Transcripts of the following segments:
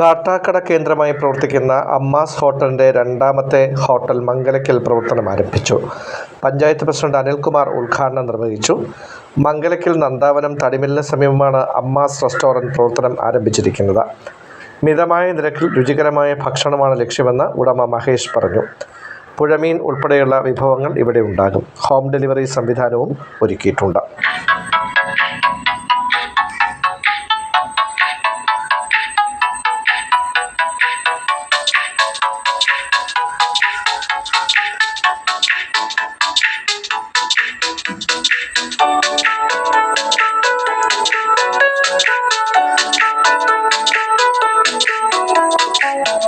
കാട്ടാക്കട കേന്ദ്രമായി പ്രവർത്തിക്കുന്ന അമ്മാസ് ഹോട്ടലിന്റെ രണ്ടാമത്തെ ഹോട്ടൽ മംഗലയ്ക്കൽ പ്രവർത്തനം ആരംഭിച്ചു. പഞ്ചായത്ത് പ്രസിഡന്റ് അനിൽകുമാർ ഉദ്ഘാടനം നിർവഹിച്ചു. മംഗലയ്ക്കൽ നന്ദാവനം തടിമില്ലിന് സമീപമാണ് അമ്മാസ് റെസ്റ്റോറന്റ് പ്രവർത്തനം ആരംഭിച്ചിരിക്കുന്നത്. മിതമായ നിരക്കിൽ രുചികരമായ ഭക്ഷണമാണ് ലക്ഷ്യമെന്ന് ഉടമ മഹേഷ് പറഞ്ഞു. പുഴമീൻ ഉൾപ്പെടെയുള്ള വിഭവങ്ങൾ ഇവിടെ ഉണ്ടാകും. ഹോം ഡെലിവറി സംവിധാനവും ഒരുക്കിയിട്ടുണ്ട്. i don't Bye.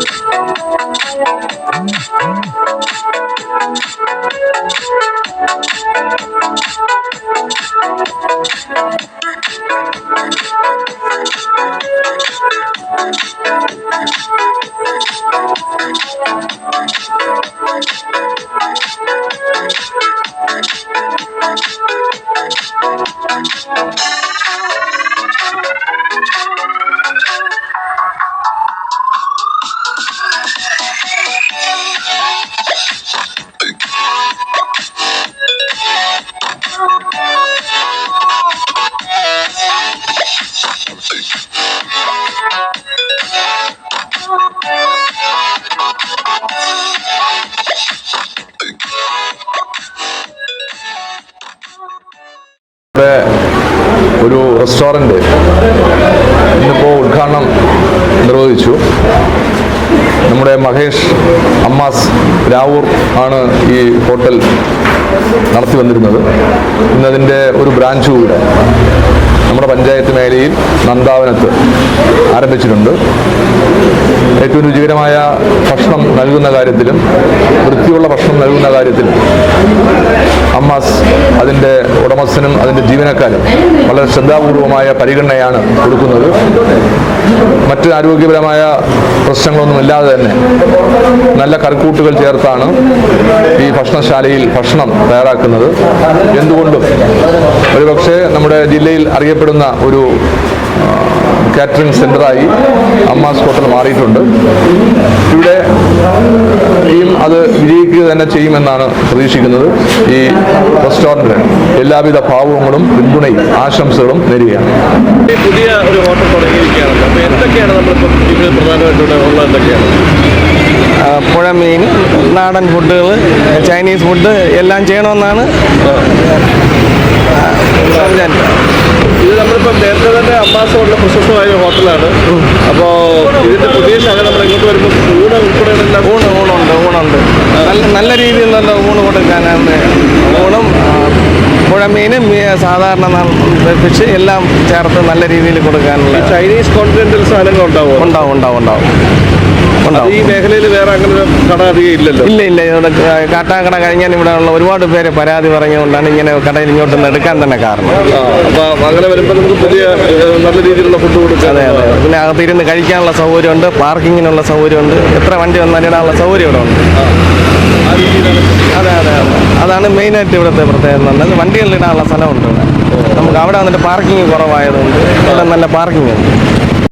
Thank you. ഇവിടെ ഒരു റെസ്റ്റോറന്റ് ഇന്നിപ്പോൾ ഉദ്ഘാടനം നിർവഹിച്ചു. നമ്മുടെ മഹേഷ് അമ്മാസ് രാവൂർ ആണ് ഈ ഹോട്ടൽ നടത്തി വന്നിരുന്നത്. ഇന്നതിന്റെ ഒരു ബ്രാഞ്ച് കൂടെ. നമ്മുടെ പഞ്ചായത്ത് മേഖലയിൽ നന്ദാവനത്ത് ആരംഭിച്ചിട്ടുണ്ട്. ഏറ്റവും രുചികരമായ ഭക്ഷണം നൽകുന്ന കാര്യത്തിലും വൃത്തിയുള്ള ഭക്ഷണം നൽകുന്ന കാര്യത്തിലും അമ്മാസ് അതിന്റെ ഉടമസ്ഥനും അതിന്റെ ജീവനക്കാരും വളരെ ശ്രദ്ധാപൂർവമായ പരിഗണനയാണ് കൊടുക്കുന്നത്. മറ്റ് ആരോഗ്യപരമായ പ്രശ്നങ്ങളൊന്നും ഇല്ലാതെ തന്നെ നല്ല കറിക്കൂട്ടുകൾ ചേർത്താണ് ഈ ഭക്ഷണശാലയിൽ ഭക്ഷണം തയ്യാറാക്കുന്നത്. എന്തുകൊണ്ടും ഒരുപക്ഷെ നമ്മുടെ ജില്ലയിൽ അറിയപ്പെടുന്ന ഒരു കാറ്ററിംഗ് സെന്ററായി അമ്മാസ് ഹോട്ടൽ മാറിയിട്ടുണ്ട്. ഇവിടെ ടീം അത് വിജയിക്കുക തന്നെ ചെയ്യുമെന്നാണ് പ്രതീക്ഷിക്കുന്നത്. ഈ റെസ്റ്റോറന്റിന് എല്ലാവിധ ഭാവങ്ങളും പിന്തുണയും ആശംസകളും നേരുകയാണ്. പുതിയ ഒരു ഹോട്ടൽ തുടങ്ങിയിരിക്കുകയാണല്ലോ. അപ്പോൾ എന്തൊക്കെയാണ് നമ്മളിപ്പോൾ ഇതിൽ പ്രധാനമായിട്ടും ഉള്ളത്? എന്തൊക്കെയാണ്? പുഴമീൻ നാടൻ ഫുഡുകൾ ചൈനീസ് ഫുഡ് എല്ലാം ചെയ്യണമെന്നാണ്. ഞാൻ നമ്മളിപ്പോൾ നേരത്തെ തന്നെ അമ്മാസ് ഹോട്ടൽ പ്രശസ്തമായ ഹോട്ടലാണ്. അപ്പോൾ ഇതിന്റെ പുതിയ ശാഖ നമ്മൾ ഇങ്ങോട്ട് വരുമ്പോൾ ഊണ് ഉൾപ്പെടെ ഊണ് ഊണുണ്ട് ഊണുണ്ട്. നല്ല നല്ല രീതിയിൽ നല്ല ഊണ് കൊടുക്കാനാണ്. ഊണും പുഴമീനും സാധാരണ ഫിഷ് എല്ലാം ചേർത്ത് നല്ല രീതിയിൽ കൊടുക്കാനുള്ള ചൈനീസ് കോണ്ടിനെന്റൽ സാധനങ്ങൾ ഉണ്ടാവും ഉണ്ടാവും ഉണ്ടാവും ഉണ്ടാവും. ഈ മേഖലയിൽ വേറെ അങ്ങനെ കട അധികം ഇല്ലല്ലോ. ഇല്ല ഇല്ല. ഇവിടെ കാട്ടാക്കട കഴിഞ്ഞാൽ ഇവിടെ ഉള്ള ഒരുപാട് പേര് പരാതി പറഞ്ഞുകൊണ്ടാണ് ഇങ്ങനെ കടയിൽ ഇങ്ങോട്ട് എടുക്കാൻ തന്നെ കാരണം. അപ്പോൾ അങ്ങനെ വരുമ്പോൾ നമുക്ക് പുതിയ നല്ല രീതിയിലുള്ള ഫുഡ് കൊടുക്കാം അതെ അതെ. പിന്നെ അകത്തിരുന്ന് കഴിക്കാനുള്ള സൗകര്യമുണ്ട് പാർക്കിങ്ങിനുള്ള സൗകര്യമുണ്ട് എത്ര വണ്ടി വന്നാലും ഇടാനുള്ള സൗകര്യം ഇവിടെ ഉണ്ട്. അതെ അതെ അതാണ് മെയിനായിട്ട് ഇവിടുത്തെ പ്രത്യേകത എന്ന് പറഞ്ഞാൽ വണ്ടികളിൽ ഇടാനുള്ള സ്ഥലമുണ്ട് ഇവിടെ. നമുക്ക് അവിടെ വന്നിട്ട് പാർക്കിംഗ് കുറവായതുകൊണ്ട് ഇവിടെ നല്ല പാർക്കിംഗ് ഉണ്ട്.